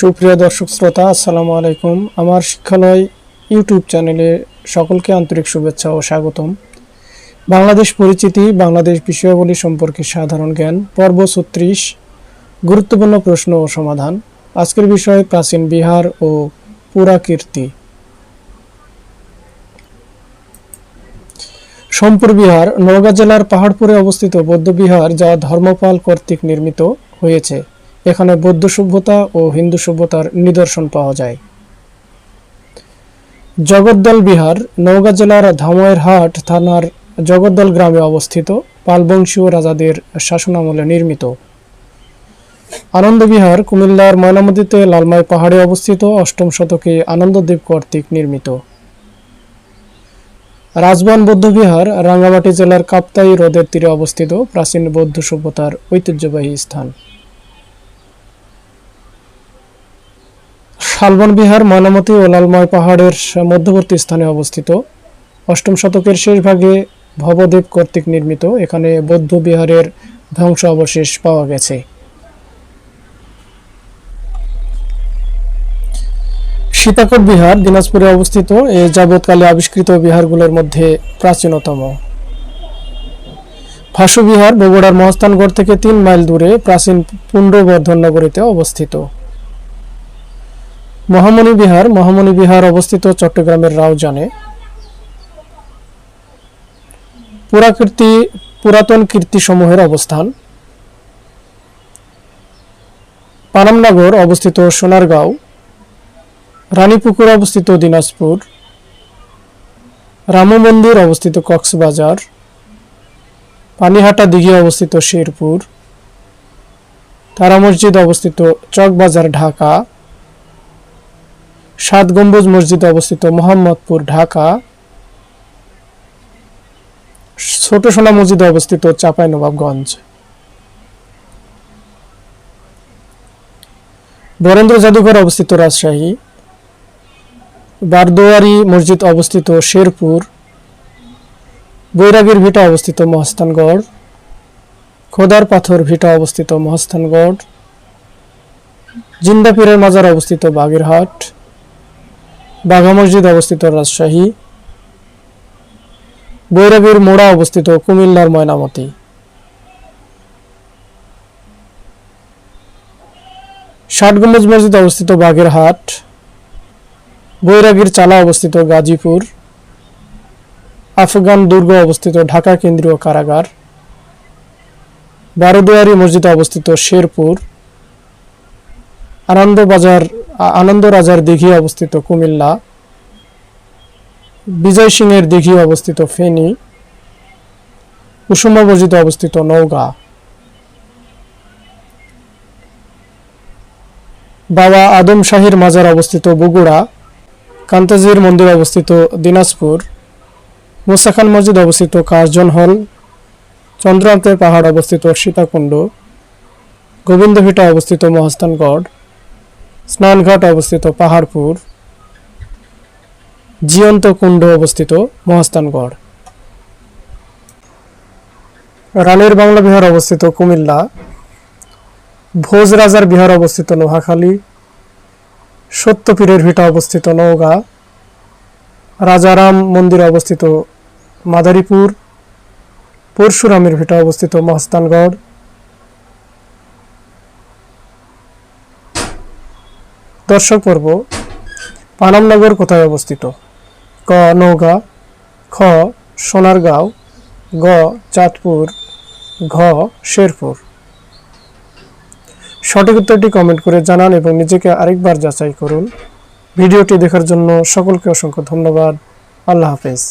সুপ্রিয় দর্শক শ্রোতা, আসসালামু আলাইকুম। আমার শিক্ষালয় ইউটিউব চ্যানেলে সকলকে আন্তরিক শুভেচ্ছা ও স্বাগতম। বাংলাদেশ পরিচিতি, বাংলাদেশ বিষয়াবলী সম্পর্কে সাধারণ জ্ঞান, পর্ব ছত্রিশ, গুরুত্বপূর্ণ প্রশ্ন ও সমাধান। আজকের বিষয় প্রাচীন বিহার ও পুরাকীর্তি। সোমপুর বিহার, নওগাঁ জেলার পাহাড়পুরে অবস্থিত বৌদ্ধ বিহার, যা ধর্মপাল কর্তৃক নির্মিত হয়েছে। এখানে বৌদ্ধ সভ্যতা ও হিন্দু সভ্যতার নিদর্শন পাওয়া যায়। জগদ্দল বিহার, নওগাঁ জেলার ধাময়েরহাট থানার জগদ্দল গ্রামে অবস্থিত। পালবংশীয় রাজাদের শাসনামলে নির্মিত। আনন্দ বিহার কুমিল্লার ময়নামতিতে লালমাই পাহাড়ে অবস্থিত। অষ্টম শতকে আনন্দদ্বীপ কর্তৃক নির্মিত। রাজবান বৌদ্ধবিহার রাঙ্গামাটি জেলার কাপ্তাই হ্রদের তীরে অবস্থিত। প্রাচীন বৌদ্ধ সভ্যতার ঐতিহ্যবাহী স্থান। শালবন বিহার ময়নামতি ও লালময় পাহাড়ের মধ্যবর্তী স্থানে অবস্থিত। অষ্টম শতকের শেষ ভাগে ভবদেব কর্তৃক নির্মিত। এখানে বৌদ্ধ বিহারের ধ্বংস অবশেষ পাওয়া গেছে। সীতাকোট বিহার দিনাজপুরে অবস্থিত। এ যাবৎকালে আবিষ্কৃত বিহারগুলোর মধ্যে প্রাচীনতম। ভাসু বিহার বগুড়ার মহস্থানগড় থেকে তিন মাইল দূরে প্রাচীন পুণ্ডবর্ধন নগরীতে অবস্থিত। মহামণি বিহার মহামণি বিহার অবস্থিত চট্টগ্রামের রাউজানে। পুরাকীর্তি, পুরাতন কীর্তি সমূহের অবস্থান। পানামনগর অবস্থিত সোনারগাঁও। রানীপুকুর অবস্থিত দিনাজপুর। রাম মন্দির অবস্থিত কক্সবাজার। পানিহাটা দিঘি অবস্থিত শেরপুর। তারা মসজিদ অবস্থিত চকবাজার, ঢাকা। সাত গম্বুজ মসজিদ অবস্থিত মোহাম্মদপুর, ঢাকা। ছোট সোনা মসজিদ অবস্থিত চাঁপাইনবাবগঞ্জ বরেন্দ্র জাদুঘর অবস্থিত রাজশাহী। বারদোয়ারি মসজিদ অবস্থিত শেরপুর। বৈরাগীর ভিটা অবস্থিত মহস্তানগড় খোদার পাথর ভিটা অবস্থিত মহস্তানগড় জিন্দাপীরের মাজার অবস্থিত বাগেরহাট। বাঘা মসজিদ অবস্থিত, রাজশাহী। বৈরাগীর মোড়া অবস্থিত, কুমিল্লার ময়নামতি। ষাট মসজিদ অবস্থিত, বাগেরহাট। বৈরাগীর চালা অবস্থিত, গাজীপুর। আফগান দুর্গ অবস্থিত, ঢাকা কেন্দ্রীয় কারাগার। বারোদুয়ারি মসজিদ অবস্থিত, শেরপুর। আনন্দবাজার আনন্দ রাজার দিঘি অবস্থিত কুমিল্লা, বিজয় সিংয়ের দিঘি অবস্থিত ফেনী কুসুমা মসজিদ অবস্থিত নওগাঁ। বাবা আদম শাহির মাজার অবস্থিত বগুড়া, কান্তাজির মন্দির অবস্থিত দিনাজপুর মুসাখান মসজিদ অবস্থিত কার্জন হল চন্দ্রান্তের পাহাড় অবস্থিত সীতাকুণ্ড গোবিন্দভিটা অবস্থিত মহাস্থানগড়। স্নানঘাট অবস্থিত পাহাড়পুর জিয়ন্ত কুণ্ড অবস্থিত মহাস্থানগড়। রানের বাংলা বিহার অবস্থিত কুমিল্লা, ভোজ রাজার বিহার অবস্থিত নোহাখালী সত্যপীরের ভিটা অবস্থিত নওগাঁ, রাজারাম মন্দির অবস্থিত মাদারীপুর, পরশুরামের ভিটা অবস্থিত মহস্তানগড় দর্শক পর্ব পানামনগর কোথায় অবস্থিত? ক, নওগাঁ, খ, সোনারগাঁও, গ, চাঁদপুর, ঘ, শেরপুর। সঠিক উত্তরটি কমেন্ট করে জানান এবং নিজেকে আরেকবার যাচাই করুন। ভিডিওটি দেখার জন্য সকলকে অসংখ্য ধন্যবাদ। আল্লাহ হাফেজ।